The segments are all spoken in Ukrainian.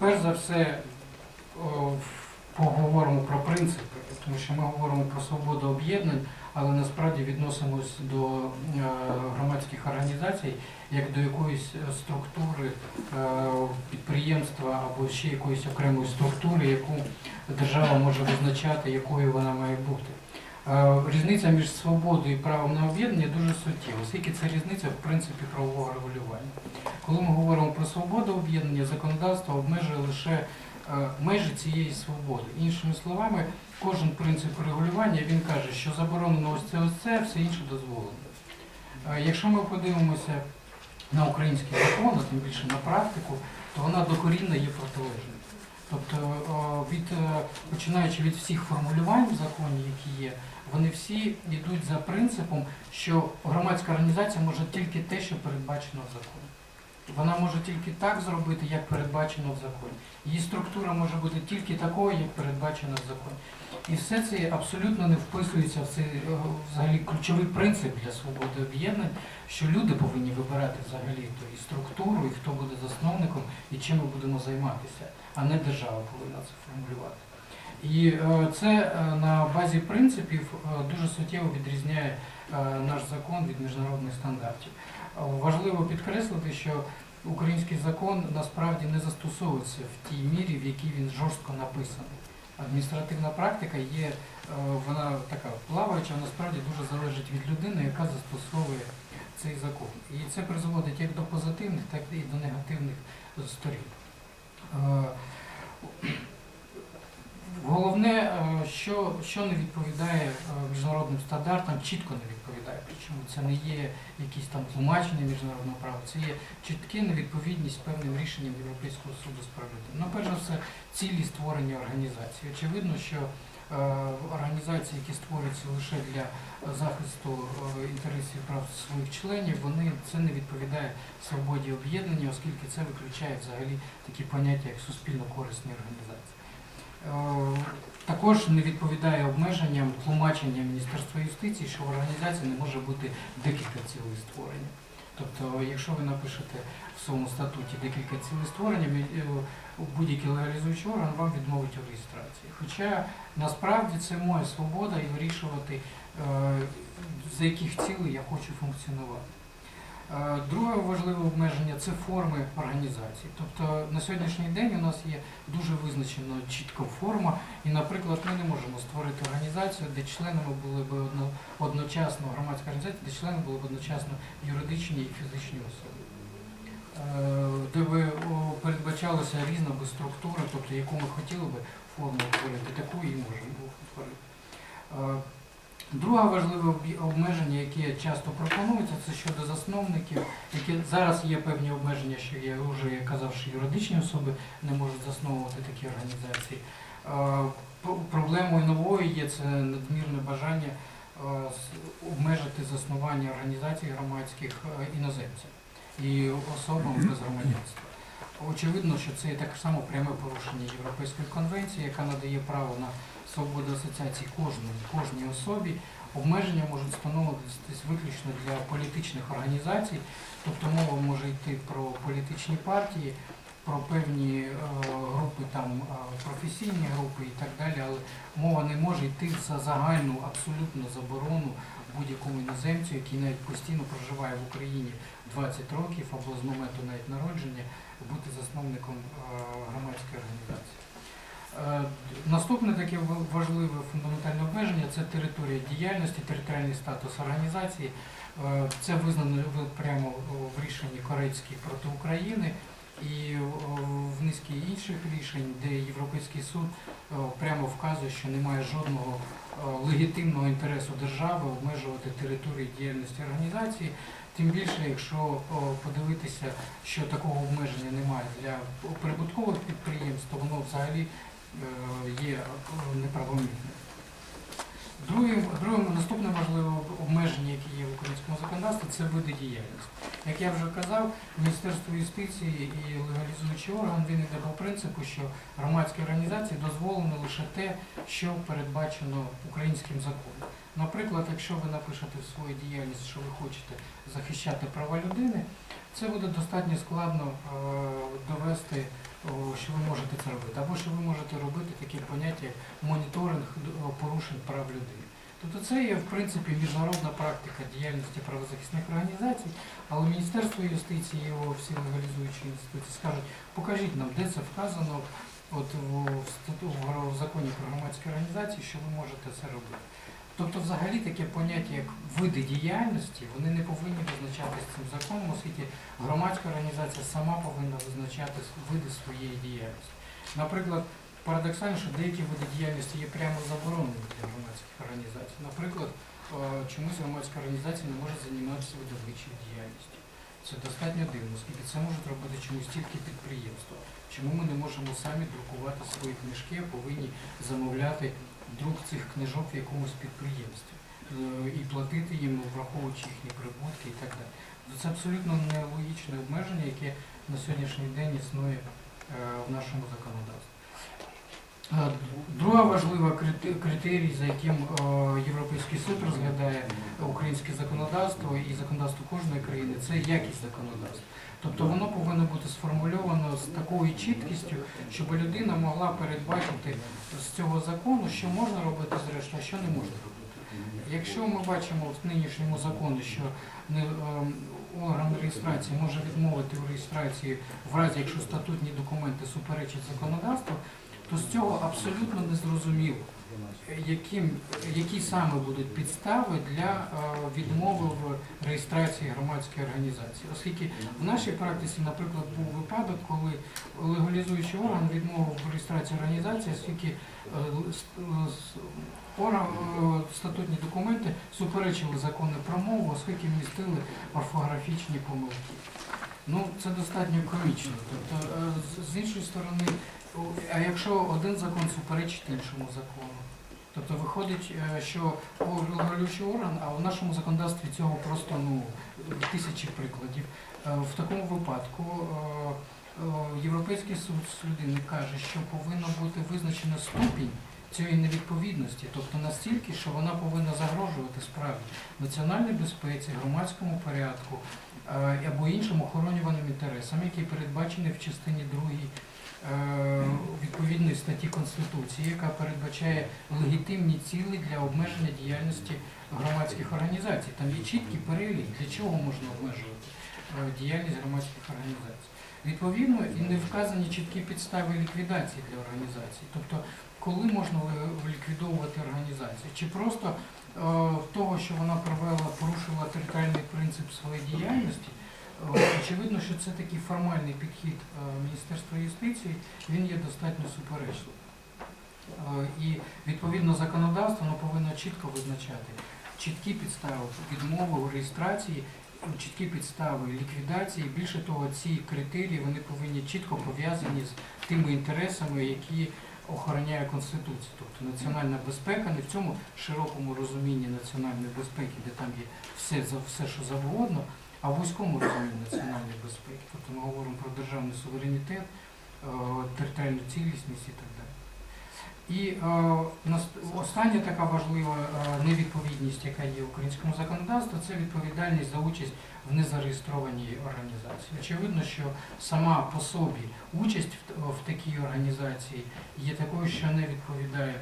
Перш за все, поговоримо про принципи, тому що ми говоримо про свободу об'єднань, але насправді відносимось до е, громадських організацій як до якоїсь структури е, підприємства або ще якоїсь окремої структури, яку держава може визначати, якою вона має бути. Різниця між свободою і правом на об'єднання дуже суттєва, оскільки це різниця в принципі правового регулювання. Коли ми говоримо про свободу об'єднання, законодавство обмежує лише межі цієї свободи. Іншими словами, кожен принцип регулювання він каже, що заборонено ось це, ось це, все інше дозволено. Якщо ми подивимося на український закон, а тим більше на практику, то вона докорінно є протилежною. Тобто, від, е, починаючи від всіх формулювань в законі, які є, вони всі йдуть за принципом, що громадська організація може тільки те, що передбачено в законі. Вона може тільки так зробити, як передбачено в законі. Її структура може бути тільки такою, як передбачено в законі. І все це абсолютно не вписується в цей е, взагалі ключовий принцип для свободи об'єднань, що люди повинні вибирати взагалі то і структуру, і хто буде засновником, і чим ми будемо займатися, а не держава повинна це формулювати. І е, це е, на базі принципів дуже суттєво відрізняє наш закон від міжнародних стандартів. Е, Важливо підкреслити, що український закон насправді не застосовується в тій мірі, в якій він жорстко написаний. Адміністративна практика є, е, вона така плаваюча, насправді дуже залежить від людини, яка застосовує цей закон. І це призводить як до позитивних, так і до негативних сторін. Е, Головне, е, що, що не відповідає е, міжнародним стандартам, чітко не відповідає. Причому це не є якісь там тлумачення міжнародного права, це є чітке невідповідність певним рішенням Європейського суду з прав. Ну, перш за все, цілі створення організації. Очевидно, що е, організації, які створюються лише для захисту е, інтересів прав своїх членів, вони це не відповідає свободі об'єднання, оскільки це виключає взагалі такі поняття, як суспільно корисні організації. Е, Також не відповідає обмеженням тлумачення Міністерства юстиції, що в організації не може бути декілька цілей створення. Тобто, якщо ви напишете в своєму статуті декілька цілей створення, е, будь-який легалізуючий орган вам відмовить у реєстрації. Хоча насправді це моя свобода і вирішувати, е, за яких цілей я хочу функціонувати. Е, Друге важливе обмеження це форми організації. Тобто на сьогоднішній день у нас є дуже визначена чітка форма, і, наприклад, ми не можемо створити організацію, де членами були б одно- одночасно громадська організація, де члени були б одночасно юридичні і фізичні особи. Е, Де би передбачалася різна би структура, тобто яку ми хотіли би форму утворити, таку і можемо утворити. Друге важливе обмеження, яке часто пропонується, це щодо засновників, які зараз є певні обмеження, що я вже я казав, що юридичні особи не можуть засновувати такі організації. Е, Проблемою новою є це надмірне бажання е, обмежити заснування організацій громадських е, іноземцям і особам без громадянства. Очевидно, що це так само пряме порушення Європейської конвенції, яка надає право на свободу асоціації кожній, кожній особі. Обмеження можуть встановлюватись виключно для політичних організацій, тобто мова може йти про політичні партії, про певні е, групи, там е, професійні групи і так далі, але мова не може йти за загальну абсолютну заборону будь-якому іноземцю, який навіть постійно проживає в Україні 20 років або з моменту навіть народження, бути засновником е, громадської організації. Е, Наступне таке важливе фундаментальне обмеження це територія діяльності, територіальний статус організації. Е, Це визнано прямо в рішенні Корейській проти України і в низці інших рішень, де Європейський суд прямо вказує, що немає жодного легітимного інтересу держави обмежувати територію діяльності організації. Тим більше, якщо подивитися, що такого обмеження немає для прибуткових підприємств, то воно взагалі е, є неправомірним. Другим, другим наступне важливе обмеження, яке є в українському законодавстві, це види діяльності. Як я вже казав, Міністерство юстиції і легалізуючий орган йде по принципу, що громадській організації дозволено лише те, що передбачено українським законом. Наприклад, якщо ви напишете в свою діяльність, що ви хочете захищати права людини, це буде достатньо складно е, довести що ви можете це робити, або що ви можете робити таке поняття моніторинг порушень прав людини. Тобто це є в принципі міжнародна практика діяльності правозахисних організацій, але Міністерство юстиції його всі легалізуючі інституції скажуть, покажіть нам, де це вказано от в, в законі про громадські організації, що ви можете це робити. Тобто, взагалі таке поняття, як види діяльності, вони не повинні визначатися цим законом, оскільки громадська організація сама повинна визначати види своєї діяльності. Наприклад, парадоксально, що деякі види діяльності є прямо заборонені для громадських організацій. Наприклад, е, чомусь громадська організація не може займатися видавничою діяльністю. Це достатньо дивно, оскільки це можуть робити чомусь тільки підприємства. Чому ми не можемо самі друкувати свої книжки, а повинні замовляти друк цих книжок в якомусь підприємстві е, і платити їм, враховуючи їхні прибутки і так далі. Це абсолютно нелогічне обмеження, яке на сьогоднішній день існує е, в нашому законодавстві. Е, Друга важлива критерій, за яким е, Європейський суд розглядає українське законодавство і законодавство кожної країни, це якість законодавства. Тобто воно повинно бути сформульовано з такою чіткістю, щоб людина могла передбачити з цього закону, що можна робити зрештою, а що не можна робити. Якщо ми бачимо в нинішньому законі, що ем, орган реєстрації може відмовити у реєстрації в разі, якщо статутні документи суперечать законодавству, то з цього абсолютно не зрозуміло, яким, які саме будуть підстави для е, відмови в реєстрації громадської організації. Оскільки в нашій практиці, наприклад, був випадок, коли легалізуючий орган відмовив в реєстрації організації, оскільки е, е, статутні документи суперечили закони про мову, оскільки містили орфографічні помилки. Ну, це достатньо комічно. Тобто, е, з- іншої сторони, а якщо один закон суперечить іншому закону? Тобто виходить, е, що регулюючий орган, а в нашому законодавстві цього просто ну, тисячі прикладів. Е, В такому випадку Європейський суд з людини каже, що повинно бути визначено ступінь цієї невідповідності, тобто настільки, що вона повинна загрожувати справді національній безпеці, громадському порядку або іншим охоронюваним інтересам, які передбачені в частині 2 е, відповідної статті Конституції, яка передбачає легітимні цілі для обмеження діяльності громадських організацій. Там є чіткий перелік, для чого можна обмежувати е, діяльність громадських організацій. Відповідно, і не вказані чіткі підстави ліквідації для організацій. Тобто, коли можна ліквідовувати організацію? Чи просто е, того, що вона провела, порушила територіальний принцип своєї діяльності, Е, Очевидно, що це такий формальний підхід е, Міністерства юстиції, він є достатньо суперечливим. Е, І відповідно законодавство воно повинно чітко визначати чіткі підстави відмови у реєстрації, чіткі підстави ліквідації. Більше того, ці критерії вони повинні чітко пов'язані з тими інтересами, які охороняє Конституцію. тобто національна безпека, не в цьому широкому розумінні національної безпеки, де там є все, все що завгодно, а в вузькому розумінні національної безпеки. Тобто ми говоримо про державний суверенітет, е, територіальну цілісність і так далі. І е, остання така важлива е, невідповідність, яка є в українському законодавстві, це відповідальність за участь в незареєстрованій організації. Очевидно, що сама по собі участь в, такій організації є такою, що не відповідає е,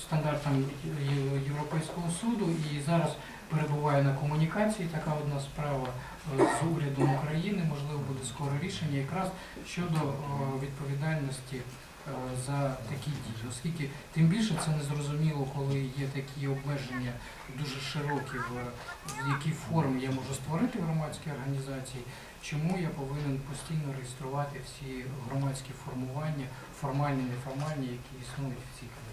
стандартам Європейського суду і зараз перебуває на комунікації така одна справа з урядом України. Можливо, буде скоро рішення якраз щодо відповідальності за такі дії, оскільки тим більше це незрозуміло, коли є такі обмеження дуже широкі, в, в якій формі я можу створити громадські організації, чому я повинен постійно реєструвати всі громадські формування, формальні, неформальні, які існують в цій країні.